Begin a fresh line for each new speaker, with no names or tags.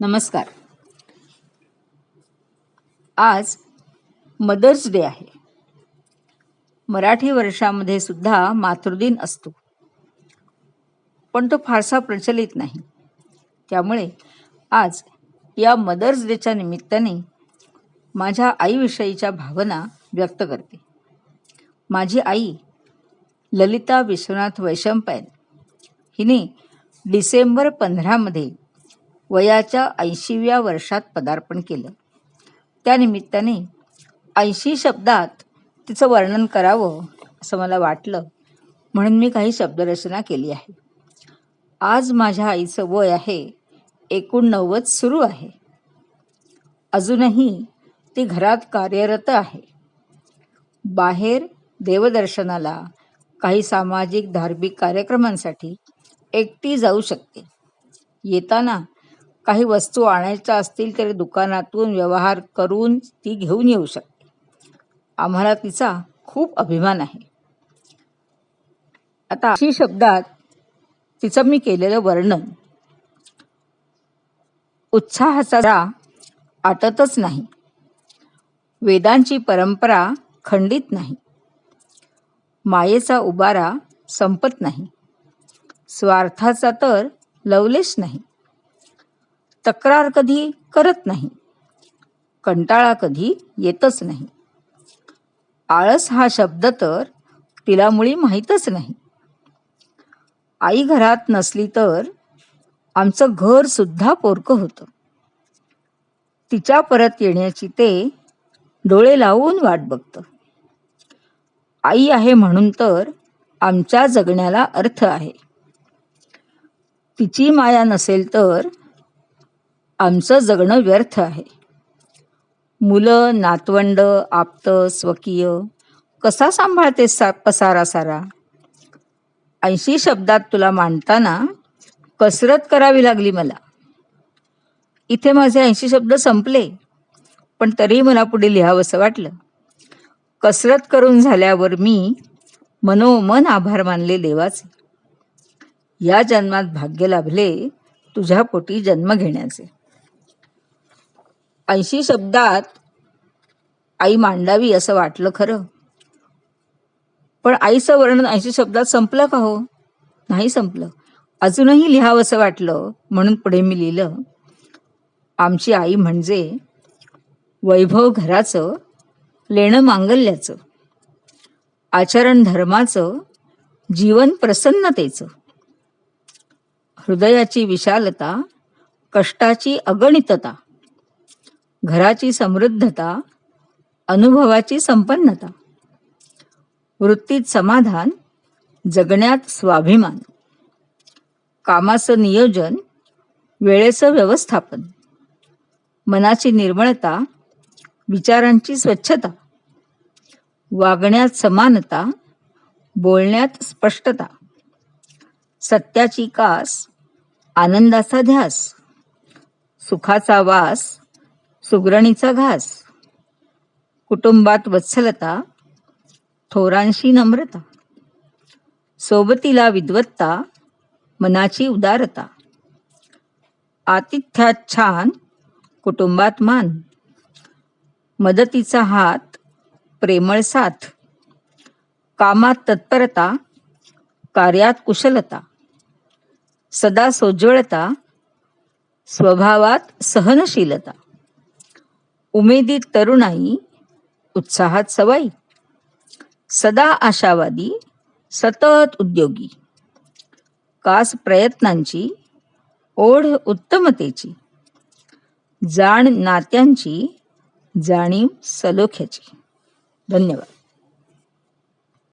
नमस्कार. आज mother's day आहे. मराठी वर्षामध्ये सुद्धा मातृदिन असतो. पण तो फारसा प्रचलित नाही. त्यामुळे आज या मदर्स डेच्या निमित्ताने माझ्या आईविषयीच्या भावना व्यक्त करते. माझी आई ललिता विश्वनाथ वैशंपायन. हिने डिसेंबर पंधरामध्ये वयाच्या ऐंशीव्या वर्षात पदार्पण केलं. त्यानिमित्ताने ऐंशी शब्दात तिचं वर्णन करावं असं मला वाटलं म्हणून मी काही शब्दरचना केली आहे. आज माझ्या आईचं वय आहे एकोणनव्वद सुरू आहे. अजूनही ती घरात कार्यरत आहे. बाहेर देवदर्शनाला काही सामाजिक धार्मिक कार्यक्रमांसाठी एकटी जाऊ शकते. येताना काही वस्तू आणायच्या असतील तरी दुकानातून व्यवहार करून ती घेऊन येऊ शकते. आम्हाला तिचा खूप अभिमान आहे. आता अशी शब्दात तिचं मी केलेलं वर्णन उत्साहाचा आटतच नाही. वेदांची परंपरा खंडित नाही. मायेचा उबारा संपत नाही. स्वार्थाचा तर लवलेश नाही. तक्रार कधी करत नाही. कंटाळा कधी येतच नाही. आळस हा शब्द तर तिला मुळी माहीतच नाही. आई घरात नसली तर आमचं घर सुद्धा पोरकं होतं. तिच्या परत येण्याची ते डोळे लावून वाट बघतं. आई आहे म्हणून तर आमच्या जगण्याला अर्थ आहे. तिची माया नसेल तर आमचं जगणं व्यर्थ आहे. मुलं नातवंड आप्त स्वकीय कसा सांभाळते सा पसारा सारा? ऐंशी शब्दात तुला मांडताना कसरत करावी लागली मला. इथे माझे ऐंशी शब्द संपले पण तरी मला पुढे लिहावंसं वाटलं. कसरत करून झाल्यावर मी मनोमन आभार मानले देवाचे. या जन्मात भाग्य लाभले तुझ्या पोटी जन्म घेण्याचे. ऐंशी शब्दात आई मांडावी असं वाटलं खरं. पण आईचं वर्णन ऐंशी शब्दात संपलं का हो? नाही संपलं. अजूनही लिहावं असं वाटलं म्हणून पुढे मी लिहिलं आमची आई म्हणजे वैभव घराचं लेणं मांगल्याचं आचरण धर्माचं जीवन प्रसन्नतेचं. हृदयाची विशालता कष्टाची अगणितता घराची समृद्धता अनुभवाची संपन्नता. वृत्तीत समाधान जगण्यात स्वाभिमान. कामाचं नियोजन वेळेचं व्यवस्थापन. मनाची निर्मळता विचारांची स्वच्छता. वागण्यात समानता बोलण्यात स्पष्टता. सत्याची कास आनंदाचा ध्यास. सुखाचा वास सुगरणीचा घास. कुटुंबात वत्सलता थोरांशी नम्रता. सोबतीला विद्वत्ता मनाची उदारता. आतिथ्यात छान कुटुंबात मान. मदतीचा हात प्रेमळ साथ. कामात तत्परता कार्यात कुशलता. सदा सोज्वळता स्वभावात सहनशीलता. उमेदीत तरुणाई उत्साहात सवाई सदा आशावादी सतत उद्योगी. कास प्रयत्नांची ओढ उत्तमतेची. जाण नात्यांची जाणीव सलोख्याची. धन्यवाद.